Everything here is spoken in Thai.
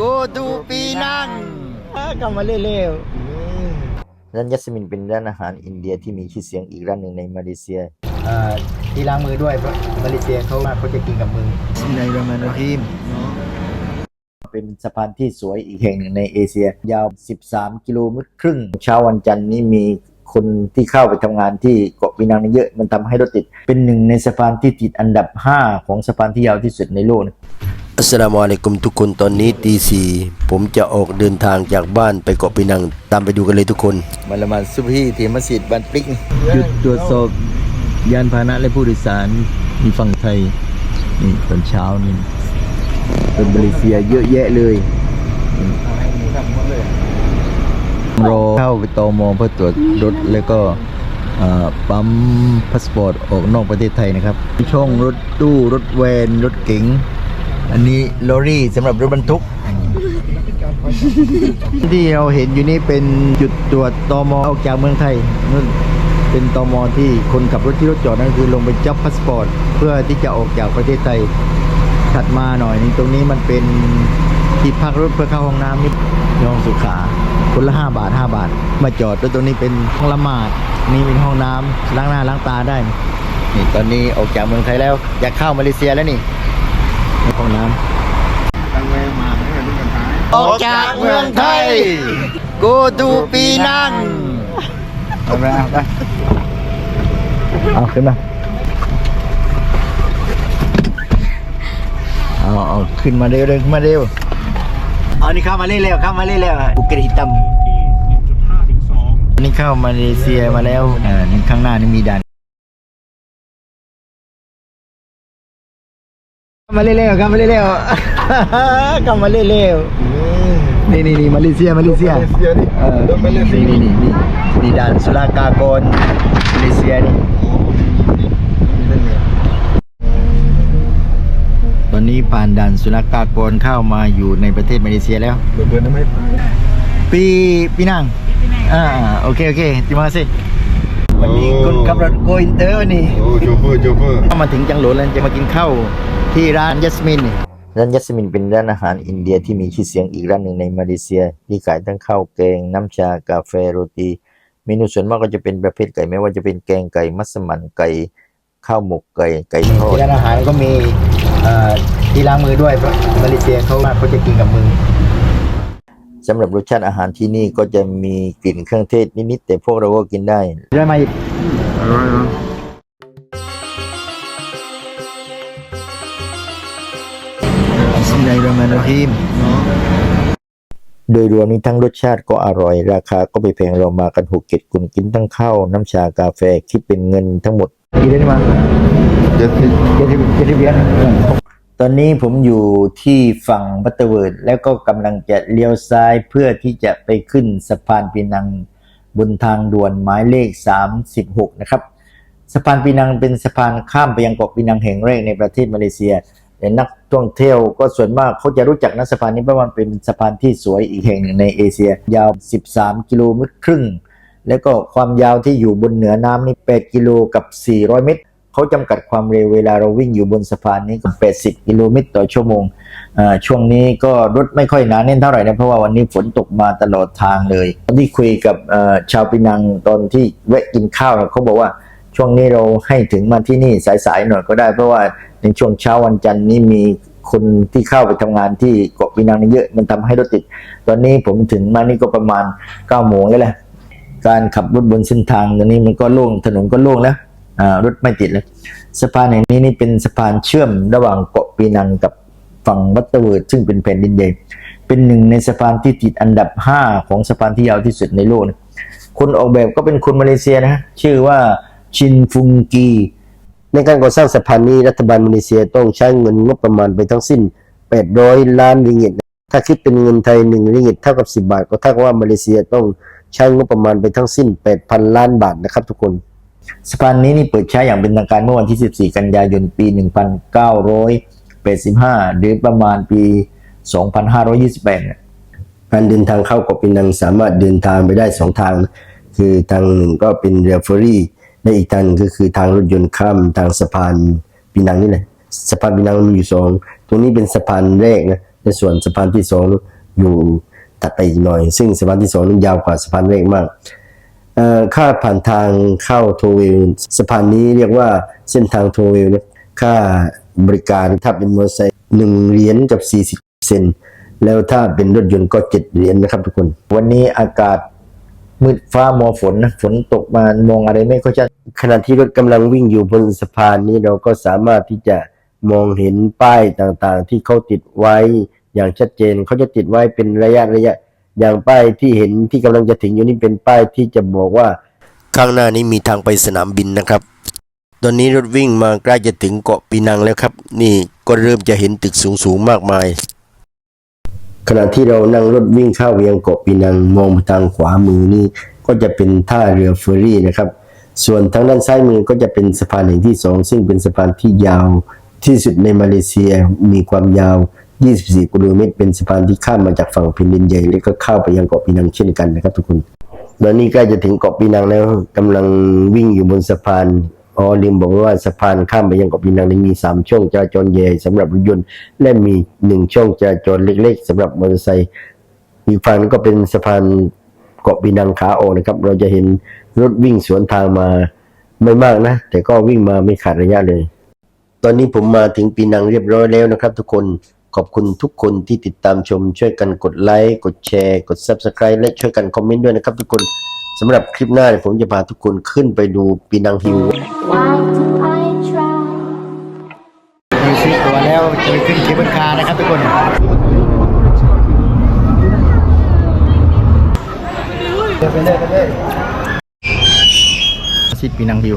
go to ปีนังกลับมาเร็วๆร้านยัสมินเป็นร้านอาหารอินเดียที่มีชื่อเสียงอีกร้านหนึ่งในมาเลเซียที่ล้างมือด้วยเพราะมาเลเซียเขาเขาจะกินกับมือในรามานทีมเป็นสะพานที่สวยอีกแห่งหนึ่งในเอเชีย ยาว 13 กิโลเมตรครึ่ง เช้าวันจันทร์นี้มีคนที่เข้าไปทำงานที่เกาะปีนังนี่เยอะ มันทำให้รถติด เป็นหนึ่งในสะพานที่ติดอันดับ 5 ของสะพานที่ยาวที่สุดในโลกนะ อัสสลามุอะลัยกุมทุกคนตอนนี้ตีสี่ผมจะออกเดินทางจากบ้านไปเกาะปีนัง ตามไปดูกันเลยทุกคนมาละหมาดซุบฮีที่มัสยิดบันปลิกจุดตรวจสอบยานพาหนะและผู้โดยสารมีฝั่งไทยนี่ตอนเช้านี่เป็นมาเลเซียเยอะแยะเลยรอเข้าไปตมเพื่อตรวจรถแล้วก็เอ่อปั๊มพาสปอร์ตออกนอกประเทศไทยนะครับช่องรถตู้รถแวนรถเก๋ง อันนี้ลอรี่สำหรับรถบรรทุก ที่เราเห็นอยู่นี่เป็นจุดตรวจตมออกจากเมืองไทยนั่นเป็นตมที่คนขับรถที่รถจอดนั่นคือลงไปจับพาสปอร์ตเพื่อที่จะออกจากประเทศไทยถัดมาหน่อยนึงตรงนี้มันเป็นที่พักรถเพื่อเข้าห้องน้ำนี่ยองสุขาคนละห้าบาทห้าบาท มาจอดแล้วตรงนี้เป็นห้องละหมาดนี่เป็นห้องน้ำล้างหน้าล้างตาได้นี่ตอนนี้ออกจากเมืองไทยแล้วอยากเข้ามาเลเซียแล้วนี่ ห้องน้ำออกจากเมืองไทย กูดูปีนังเอาไปเอาไปเอาขึ้นมาเอาเอาขึ้นมาเร็วเร็วขึ้นมาเร็วเอานี่เข้ามาเร็วเร็วเข้ามาเร็วเร็วอุกฤษตัมนี่เข้ามาเลเซียมาแล้วอ่านี่ข้างหน้านี่มีด่าน มาเร็วๆเข้ามาเร็วๆเข้ามาเร็วๆนี่นี่นี่มาเลเซียมาเลเซียเออนี่นี่นี่นี่นี่ด่านสุลากากรมาเลเซียนี่ตอนนี้ผ่านด่านสุลากากรเข้ามาอยู่ในประเทศมาเลเซียแล้วเบิร์นไม่ไปปีปีนังอ่าโอเคโอเคจิมาสิ วันนี้คุณขับรถโกอินเตอร์วันนี้โอ้โชเฟอร์โชเฟอร์ถ้ามาถึงจังหลวนแล้วจะมากินข้าวที่ร้านยัสมินร้านยัสมินเป็นร้านอาหารอินเดียที่มีชื่อเสียงอีกร้านหนึ่งในมาเลเซีย ที่ขายทั้งข้าวแกง น้ำชากาแฟโรตีเมนูส่วนมากก็จะเป็นประเภทไก่ไม่ว่าจะเป็นแกงไก่มัสมั่นไก่ข้าวหมกไก่ไก่ทอดร้านอาหารก็มีที่ล้างมือด้วยเพราะมาเลเซียเขาเขาจะกินกับมือ สำหรับรสชาติอาหารที่นี่ก็จะมีกลิ่นเครื่องเทศนิดๆแต่พวกเราก็กินได้ได้ไหมอร่อยนะบิสมิลลาฮิรเราะห์มานิรเราะฮีมโดยรวมนี้ทั้งรสชาติก็อร่อย ราคาก็ไม่แพงเรามากันหกเจ็ดคนกินทั้งข้าวน้ำชากาแฟคิดเป็นเงินทั้งหมดกี่เดือนมาเจ็ดสิบเจ็ดสิบเจ็ดสิบเหรียญ ตอนนี้ผมอยู่ที่ฝั่งบัตเตอร์เวิร์ดแล้วก็กำลังจะเลี้ยวซ้ายเพื่อที่จะไปขึ้นสะพานปีนังบนทางด่วนหมายเลข 36 นะครับ สะพานปีนังเป็นสะพานข้ามไปยังเกาะปีนังแห่งแรกในประเทศมาเลเซียแต่นักท่องเที่ยวก็ส่วนมากเขาจะรู้จักนะสะพานนี้เพราะมันเป็นสะพานที่สวยอีกแห่งหนึ่งในเอเชีย ยาว 13 กิโลเมตรครึ่ง แล้วก็ความยาวที่อยู่บนเหนือน้ำนี่8กิโลกับ 400 เมตร เขาจำกัดความเร็วเวลาเราวิ่งอยู่บนสะพานนี้ก็ 80 กิโลเมตรต่อชั่วโมง ช่วงนี้ก็รถไม่ค่อยหนาแน่นเท่าไหร่นะ เพราะว่าวันนี้ฝนตกมาตลอดทางเลยที่คุยกับชาวปีนังตอนที่แวะกินข้าวเขาบอกว่าช่วงนี้เราให้ถึงมาที่นี่สายๆหน่อยก็ได้ เพราะว่าในช่วงเช้าวันจันทร์นี้มีคนที่เข้าไปทำงานที่เกาะปีนังนี่เยอะมันทำให้รถติด ตอนนี้ผมถึงมานี่ก็ประมาณ9โมงแล้วแหละการขับรถบนเส้นทางตอนนี้มันก็โล่งถนนก็โล่งแล้ว รถไม่ติดแล้วสะพานแห่งนี้นี่เป็นสะพานเชื่อมระหว่างเกาะปีนังกับฝั่งวัตเตอร์เวิร์ดซึ่งเป็นแผ่นดินใหญ่เป็นหนึ่งในสะพานที่ติดอันดับ 5 ของสะพานที่ยาวที่สุดในโลกนะคนออกแบบก็เป็นคนมาเลเซียนะ ชื่อว่าชินฟุงกี ในการก่อสร้างสะพานนี้รัฐบาลมาเลเซียต้องใช้เงินงบประมาณไปทั้งสิ้น 800 ล้านริงกิตถ้าคิดเป็นเงินไทย 1 ริงกิตเท่ากับ 10 บาท ก็เท่ากับว่ามาเลเซียต้องใช้งบประมาณไปทั้งสิ้น 8,000 ล้านบาทนะครับทุกคน สะพานนี้นี่เปิดใช้อย่างเป็นทางการเมื่อวันที่ 14 กันยายน ปี 1985 หรือประมาณปี 2528 การเดินทางเข้าเกาะปีนังสามารถเดินทางไปได้สองทาง คือทางหนึ่งก็เป็นเรือเฟอร์รี่ และอีกทางก็คือทางรถยนต์ข้ามทางสะพานปีนังนี่แหละ สะพานปีนังมีอยู่สองตรงนี้เป็นสะพานแรกนะในส่วนสะพานที่สองอยู่ตัดไปอีกหน่อย ซึ่งสะพานที่สองนั้นยาวกว่าสะพานแรกมาก ค่าผ่านทางเข้าโทเวลสะพานนี้เรียกว่าเส้นทางโทเวลนะค่าบริการถ้าเป็นมอเตอร์ไซค์หนึ่งเหรียญกับ 40 เซนแล้วถ้าเป็นรถยนต์ก็เจ็ดเหรียญนะครับทุกคน วันนี้อากาศมืดฟ้ามัวฝนนะฝนตกมามองอะไรไม่ค่อยชัดขณะที่รถกำลังวิ่งอยู่บนสะพานนี้เราก็สามารถที่จะมองเห็นป้ายต่างๆ ที่เขาติดไว้อย่างชัดเจนเขาจะติดไว้เป็นระยะระยะ อย่างป้ายที่เห็นที่กำลังจะถึงอยู่นี่เป็นป้ายที่จะบอกว่า ข้างหน้านี้มีทางไปสนามบินนะครับ ตอนนี้รถวิ่งมาใกล้จะถึงเกาะปีนังแล้วครับ นี่ก็เริ่มจะเห็นตึกสูงๆมากมาย ขณะที่เรานั่งรถวิ่งเข้าเวียงเกาะปีนังมองไปทางขวามือนี่ก็จะเป็นท่าเรือเฟอร์รี่นะครับ ส่วนทางด้านซ้ายมือก็จะเป็นสะพานแห่งที่สองซึ่งเป็นสะพานที่ยาวที่สุดในมาเลเซียมีความยาว 24กิโลเมตรเป็นสะพานที่ข้ามมาจากฝั่งแผ่นดินใหญ่แล้วก็เข้าไปยังเกาะปีนังเช่นกันนะครับทุกคนตอนนี้ใกล้จะถึงเกาะปีนังแล้วกำลังวิ่งอยู่บนสะพานอ๋อลืมบอกว่าสะพานข้ามไปยังเกาะปีนังนี้มี 3 ช่องจราจรใหญ่สำหรับรถยนต์และมี 1 ช่องจราจรเล็ก ๆสำหรับมอเตอร์ไซค์อีกฝั่งนึงก็เป็นสะพานเกาะปีนังขาออกนะครับ เราจะเห็นรถวิ่งสวนทางมาไม่มากนะ แต่ก็วิ่งมาไม่ขาดระยะเลย ตอนนี้ผมมาถึงปีนังเรียบร้อยแล้วนะครับ ทุกคน ขอบคุณทุกคนที่ติดตามชมช่วยกันกดไลค์กดแชร์ กด Subscribe และช่วยกันคอมเมนต์ด้วยนะครับทุกคนสำหรับคลิปหน้าผมจะพาทุกคนขึ้นไปดูปีนังฮิล Why do I try? มีซื้อตัวแล้วจะไปขึ้นเคเบิลคาร์นะครับทุกคนไปเลยไปเลยซิดปีนังฮิว